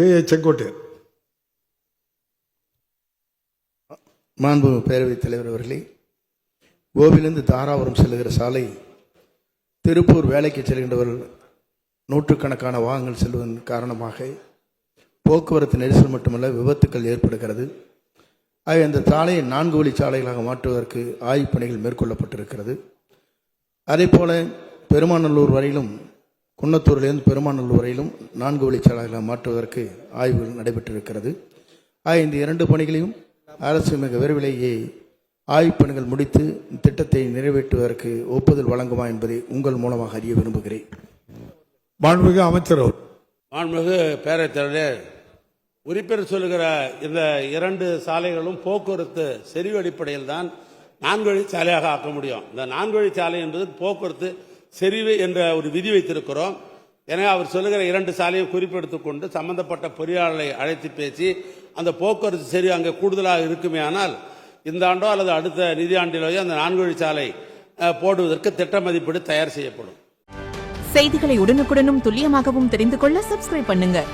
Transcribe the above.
K Sengottaiyan மாண்பு பேரவைத் தலைவர் அவர்களே கோவிலிருந்து தாராபுரம் செல்லுகிற சாலை திருப்பூர் வேலைக்கு செல்கின்றவர்கள் நூற்றுக்கணக்கான வாகனங்கள் செல்வதன் காரணமாக போக்குவரத்து நெரிசல் மட்டுமல்ல விபத்துக்கள் ஏற்படுகிறது. ஆக அந்த சாலையை நான்கு வழி சாலைகளாக மாற்றுவதற்கு ஆய்வுப் பணிகள் மேற்கொள்ளப்பட்டிருக்கிறது. அதே போல பெருமாநல்லூர் வரையிலும் குன்னத்தூரிலிருந்து பெருமாநல்லூர் வரையிலும் நான்கு வழிச்சாலைகளாக மாற்றுவதற்கு ஆய்வுகள் நடைபெற்றிருக்கிறது. ஆக இந்த இரண்டு பணிகளையும் அரசு மிக விரைவிலேயே ஆய்வுப் பணிகள் முடித்து திட்டத்தை நிறைவேற்றுவதற்கு ஒப்புதல் வழங்குமா என்பதை உங்கள் மூலமாக அறிய விரும்புகிறேன். மாண்புமிகு அமைச்சர் அவர் மாண்புமிகு பேரவைத் தலைவரே உறுப்பினர் சொல்லுகிற இந்த இரண்டு சாலைகளும் போக்குவரத்து செறிவு அடிப்படையில் தான் நான்கு வழி சாலையாக ஆக்க முடியும். இந்த நான்கு வழி சாலை என்பது போக்குவரத்து செறிவு என்ற ஒரு விதி வைத்திருக்கிறோம். எனவே அவர் சொல்லுகிற இரண்டு சாலையும் குறிப்பெடுத்துக்கொண்டு சம்பந்தப்பட்ட பொறியாளரை அழைத்து பேசி அந்த போக்குவரத்து சரி அங்கே கூடுதலாக இருக்குமே ஆனால் இந்த ஆண்டோ அல்லது அடுத்த நிதியாண்டிலோ அந்த நான்கு வழிச்சாலை போடுவதற்கு திட்ட மதிப்பீடு தயார் செய்யப்படும். செய்திகளை உடனுக்குடனும் துல்லியமாகவும் தெரிந்து கொள்ள சப்ஸ்கிரைப் பண்ணுங்கள்